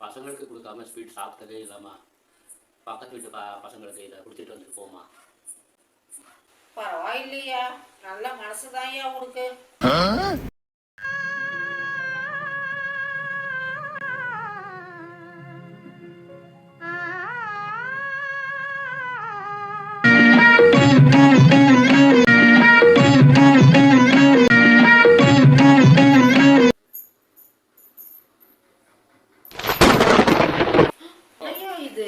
பசங்களுக்கு கொடுக்காம ஸ்வீட் சாப்பிட்டதே இல்லாமா பக்கத்து வீட்டு ப பசங்களுக்கு இதை கொடுத்துட்டு வந்துட்டு போமா பரவாயில்லையா. நல்ல மனசுதான்யா உனக்கு. ஐயா இது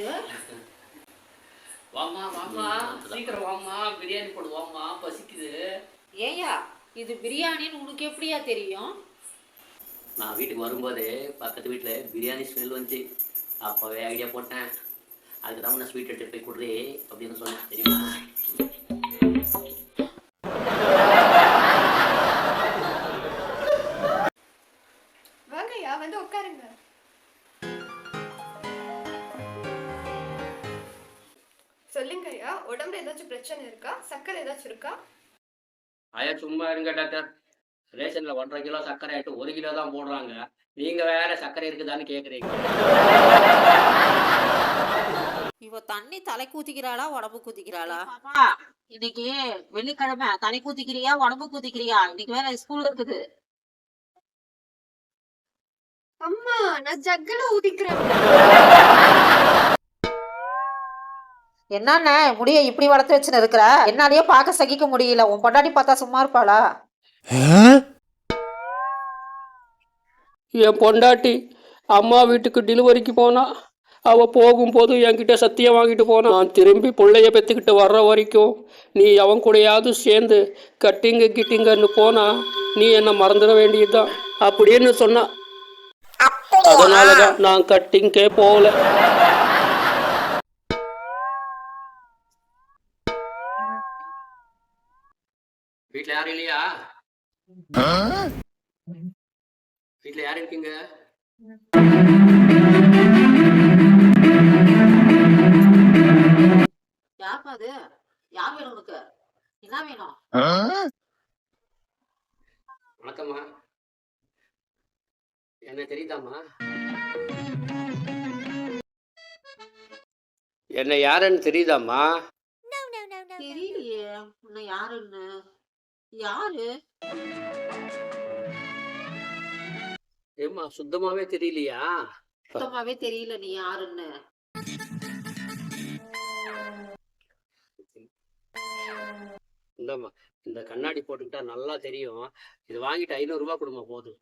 வாமா வாமா சீக்கிரம் வாமா பிரியாணி போடு வாமா பசிக்குது. ஏய்யா இது பிரியாணின்னு உனக்கு எப்படியா தெரியும்? நான் வீட்டுக்கு வரும்போதே பக்கத்து வீட்டில் பிரியாணி ஸ்மெல் வந்துச்சு. அப்போவே ஐடியா போட்டேன். அதுக்கு தான் நான் ஸ்வீட் எடுத்துட்டு போய் கொடுறே அப்படின்னு சொன்னேன் தெரியுமா? உடம்புல ஏதாச்சும் பிரச்சனை இருக்கா? சக்கரை ஏதாச்சும் இருக்கா? ஐயா சும்மா இருங்க டாக்டர். ரேஷனில் ஒன்றரை கிலோ சர்க்கரை ஆகிட்டு ஒரு கிலோ தான் போடுறாங்க. நீங்கள் வேற சர்க்கரை இருக்குதான்னு கேட்குறீங்க இவ தண்ணி தலை ஊத்திக்கிறாளா உடம்பு ஊத்திக்கிறாளா இன்னைக்கு வெள்ளிக்கிழமை. தலை கூத்திக்கிறியா உடம்பு கூத்திக்கிறியா இன்னைக்கு வேற ஸ்கூல் இருக்குது. அம்மா நான் ஜக்கல ஊதிக்கிறேன். என்னண்ணே முடிய இப்படி வளர்த்து வச்சுன்னு இருக்கிற? என்னாலயே பார்க்க சகிக்க முடியல. உன் பொண்டாட்டி பார்த்தா சும்மா இருப்பாளா? என் பொண்டாட்டி அம்மா வீட்டுக்கு டெலிவரிக்கு போனா அவ போகும்போது என்கிட்ட சத்தியம் வாங்கிட்டு போனா நான் திரும்பி பிள்ளைய பெற்றுக்கிட்டு வர்ற வரைக்கும் நீ அவன் கூடயாவது சேர்ந்து கட்டிங்க கிட்டிங்கன்னு போனா நீ என்னை மறந்துட வேண்டியதுதான் அப்படின்னு சொன்னா. அதனாலதான் நான் கட்டிங்கே போகல. வீட்டில் யாரும் இல்லையா? வீட்டில் யார் இருக்கீங்க? யாருப்பா அது? யார் வேணும் உனக்கு? என்ன வேணும்? வணக்கம்மா. என்ன தெரியுதாம்மா? என்ன யாருன்னு தெரியுதாம்மா? தெரியலையே. உன்னை யாருன்னு யாரு? ஏம்மா சுத்தமாவே தெரியலையா? சுத்தமாவே தெரியல நீ யாருன்னு. இந்தாம்மா இந்த கண்ணாடி போட்டுக்கிட்டா நல்லா தெரியும். இது வாங்கிட்டு ஐநூறுரூவா கொடுமா போதும்.